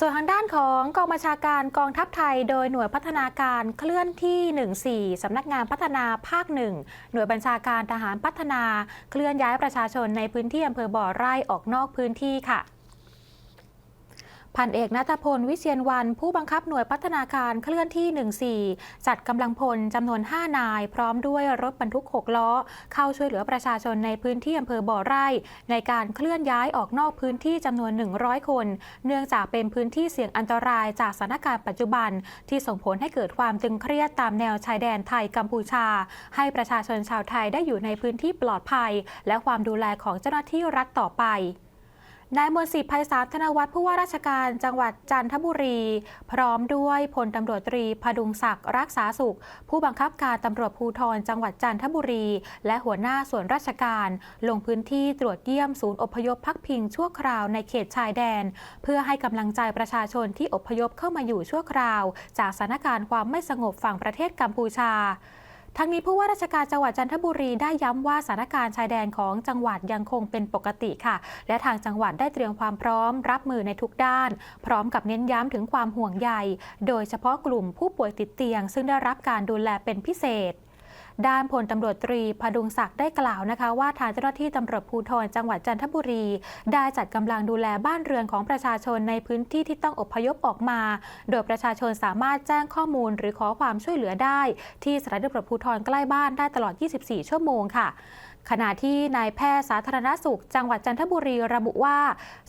ส่วนทางด้านของกองบัญชาการกองทัพไทย โดยหน่วยพัฒนาการเคลื่อนที่ 14 สำนักงานพัฒนาภาคหนึ่งหน่วยบัญชาการทหารพัฒนา เคลื่อนย้ายประชาชนในพื้นที่อำเภอบ่อไร่ออกนอกพื้นที่ค่ะ พันเอกนัทพลวิเชียนวัน ผู้บังคับหน่วยพัฒนาการเคลื่อนที่ 14 จัดกำลังพลจำนวน 5 นาย พร้อมด้วยรถบรรทุก 6 ล้อ เข้าช่วยเหลือประชาชนในพื้นที่อำเภอบ่อไร่ ในการเคลื่อนย้ายออกนอกพื้นที่จำนวน 100 คน เนื่องจากเป็นพื้นที่เสี่ยงอันตรายจากสถานการณ์ปัจจุบัน ที่ส่งผลให้เกิดความตึงเครียดตามแนวชายแดนไทยกัมพูชา ให้ประชาชนชาวไทยได้อยู่ในพื้นที่ปลอดภัย และความดูแลของเจ้าหน้าที่รัฐต่อไป นายมนต์สิทธิ์ไพศาลธนวัฒน์ผู้ว่าราชการจังหวัดจันทบุรี พร้อมด้วยพลตำรวจตรีพดุงศักดิ์รักษาสุข ผู้บังคับการตำรวจภูธรจังหวัดจันทบุรี และหัวหน้าส่วนราชการ ลงพื้นที่ตรวจเยี่ยมศูนย์อพยพพักพิงชั่วคราวในเขตชายแดน เพื่อให้กำลังใจประชาชนที่อพยพเข้ามาอยู่ชั่วคราว จากสถานการณ์ความไม่สงบฝั่งประเทศกัมพูชา ทั้งนี้ผู้ว่าราชการจังหวัดจันทบุรีได้ย้ำว่าสถานการณ์ชายแดนของจังหวัดยังคงเป็นปกติค่ะ และทางจังหวัดได้เตรียมความพร้อม รับมือในทุกด้าน พร้อมกับเน้นย้ำถึงความห่วงใย โดยเฉพาะกลุ่มผู้ป่วยติดเตียง ซึ่งได้รับการดูแลเป็นพิเศษ ด้านพลตำรวจตรีพดุงศักดิ์ได้กล่าวนะคะ ว่าทางเจ้าหน้าที่ตำรวจภูธรจังหวัดจันทบุรี ได้จัดกำลังดูแลบ้านเรือนของประชาชนในพื้นที่ที่ต้องอพยพออกมา โดยประชาชนสามารถแจ้งข้อมูลหรือขอความช่วยเหลือได้ ที่สถานีตำรวจภูธรใกล้บ้านได้ตลอด 24 ชั่วโมงค่ะ ขณะที่นายแพทย์สาธารณสุข จังหวัดจันทบุรีระบุว่า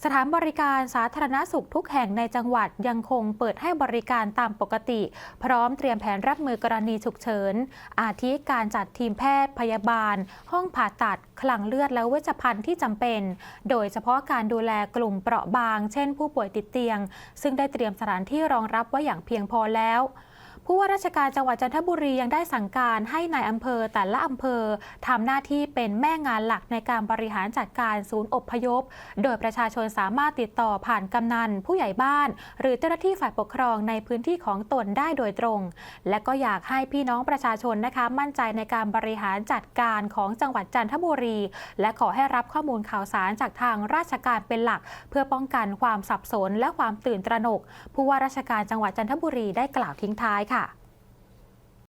สถานบริการสาธารณสุขทุกแห่งในจังหวัดยังคงเปิดให้บริการตามปกติ พร้อมเตรียมแผนรับมือกรณีฉุกเฉิน อาทิการจัดทีมแพทย์พยาบาล ห้องผ่าตัด คลังเลือดและเวชภัณฑ์ที่จำเป็น โดยเฉพาะการดูแลกลุ่มเปราะบาง เช่น ผู้ป่วยติดเตียง ซึ่งได้เตรียมสถานที่รองรับไว้อย่างเพียงพอแล้ว ผู้ว่าราชการจังหวัดจันทบุรียังได้สั่งการให้ในายอำเภอแต่ละอำเภอทำหน้าที่เป็นแม่งานหลักในการบริหารจัดการศูนย์อพยพ โดยประชาชนสามารถติดต่อผ่านกำนัน ผู้ใหญ่บ้าน หรือเจ้าหน้าที่ฝ่ายปกครองในพื้นที่ของตนได้โดยตรง และก็อยากให้พี่น้องประชาชนนะคะมั่นใจในการบริหารจัดการของจังหวัดจันทบุรี และขอให้รับข้อมูลข่าวสารจากทางราชการเป็นหลัก เพื่อป้องกันความสับสนและความตื่นตระหนก ผู้ว่าราชการจังหวัดจันทบุรีได้กล่าวทิ้งท้ายค่ะ